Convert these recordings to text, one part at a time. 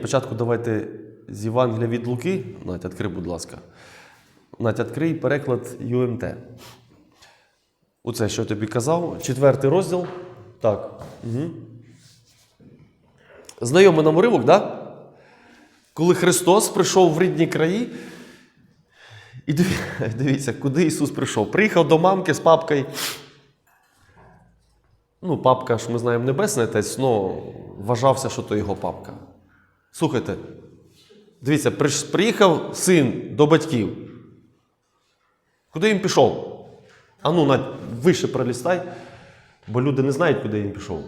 Спочатку давайте з Євангелія від Луки. Надь, відкрий, будь ласка. Надь, відкрий переклад ЮМТ. Оце, що я тобі казав. Четвертий розділ. Так. Угу. Знайомий нам уривок? Да? Коли Христос прийшов в рідні краї. І дивіться, куди Ісус прийшов. Приїхав до мамки з папкою. Ну, папка ж ми знаємо небесний отець, але вважався, що то його папка. Слухайте, дивіться, приїхав син до батьків. Куди він пішов? А ну, вище пролістай, бо люди не знають, куди він пішов.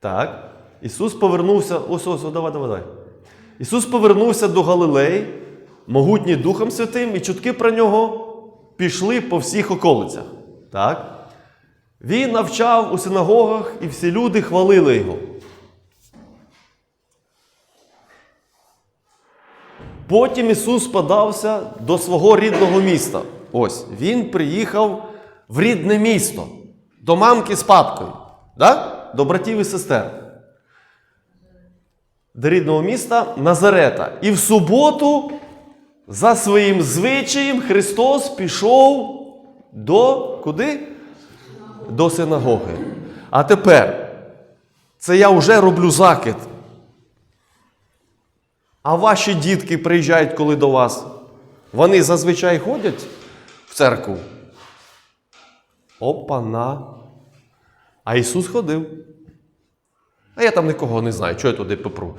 Так. Ісус повернувся. Ось, ось, давай, давай, давай. Ісус повернувся до Галилеї, могутній Духом Святим, і чутки про нього пішли по всіх околицях. Так? Він навчав у синагогах, і всі люди хвалили його. Потім Ісус подався до свого рідного міста. Ось, Він приїхав в рідне місто, до мамки з папкою, да? до братів і сестер. До рідного міста Назарета. І в суботу, за своїм звичаєм, Христос пішов до куди? До синагоги. А тепер, це я вже роблю закид. А ваші дітки приїжджають коли до вас. Вони зазвичай ходять в церкву. Опана. А Ісус ходив. А я там нікого не знаю, чого я туди попру.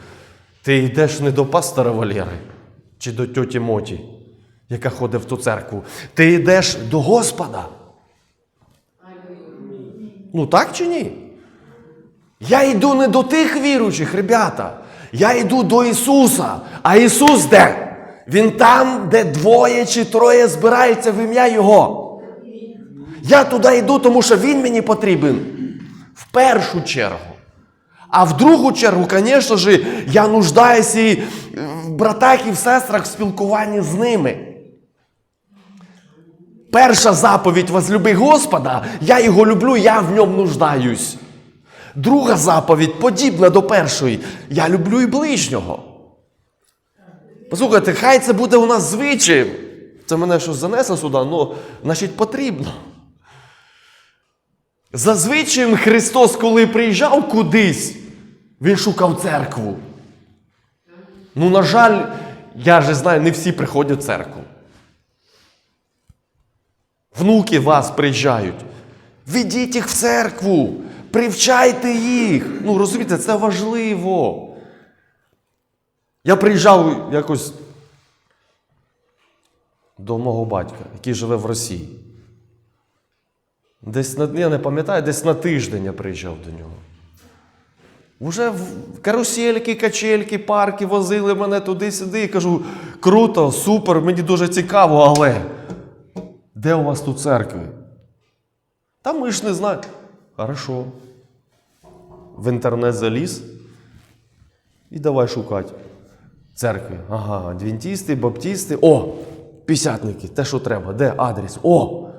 Ти йдеш не до пастора Валєри чи до тьоті Моті, яка ходить в ту церкву. Ти йдеш до Господа. Ну так чи ні? Я йду не до тих віруючих, ребята. Я йду до Ісуса. А Ісус де? Він там, де двоє чи троє збираються в ім'я Його. Я туди йду, тому що Він мені потрібен в першу чергу. А в другу чергу, звісно ж, я нуждаюся в братах і в сестрах в спілкуванні з ними. Перша заповідь возлюби Господа, я його люблю, я в ньому нуждаюсь. Друга заповідь подібна до першої. Я люблю і ближнього. Послухайте, хай це буде у нас звичаєм. Це мене щось занесло сюди, ну, значить, потрібно. За звичаєм Христос, коли приїжджав кудись, Він шукав церкву. Ну, на жаль, я же знаю, не всі приходять в церкву. Внуки вас приїжджають. Ведіть їх в церкву, привчайте їх. Ну, розумієте, це важливо. Я приїжджав якось до мого батька, який живе в Росії. Десь на, я не пам'ятаю, десь на тиждень я приїжджав до нього. Уже в карусельки, качельки, парки возили мене туди-сюди. І кажу, круто, супер, мені дуже цікаво, але де у вас тут церкви? Та ми ж не знаємо. Хорошо. В інтернет заліз і давай шукати. Церкви. Ага, адвентісти, баптісти. О! Пісятники, те, що треба. Де адрес? О!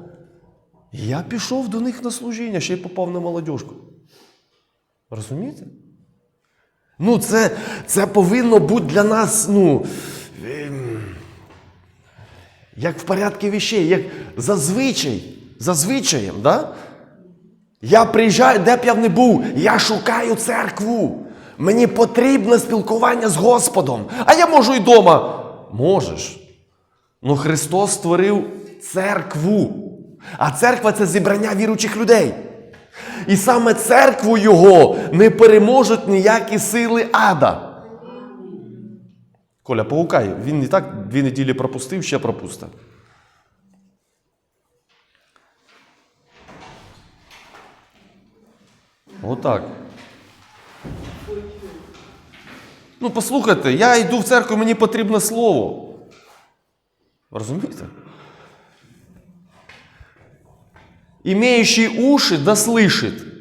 Я пішов до них на служіння, ще й попав на молодіжку. Розумієте? Ну, це, це повинно бути для нас, ну, ем, як в порядку вещей, як зазвичай, зазвичаєм, да? Я приїжджаю, де б я не був, я шукаю церкву. Мені потрібне спілкування з Господом. А я можу і вдома. Можеш. Ну Христос створив церкву. А церква це зібрання віруючих людей. І саме церкву його не переможуть ніякі сили ада. Коля, погукай, він і так дві неділі пропустив, ще пропустив. Отак. Ну, послухайте, я йду в церкву, мені потрібне слово. Розумієте? Имеющий уши да слышит.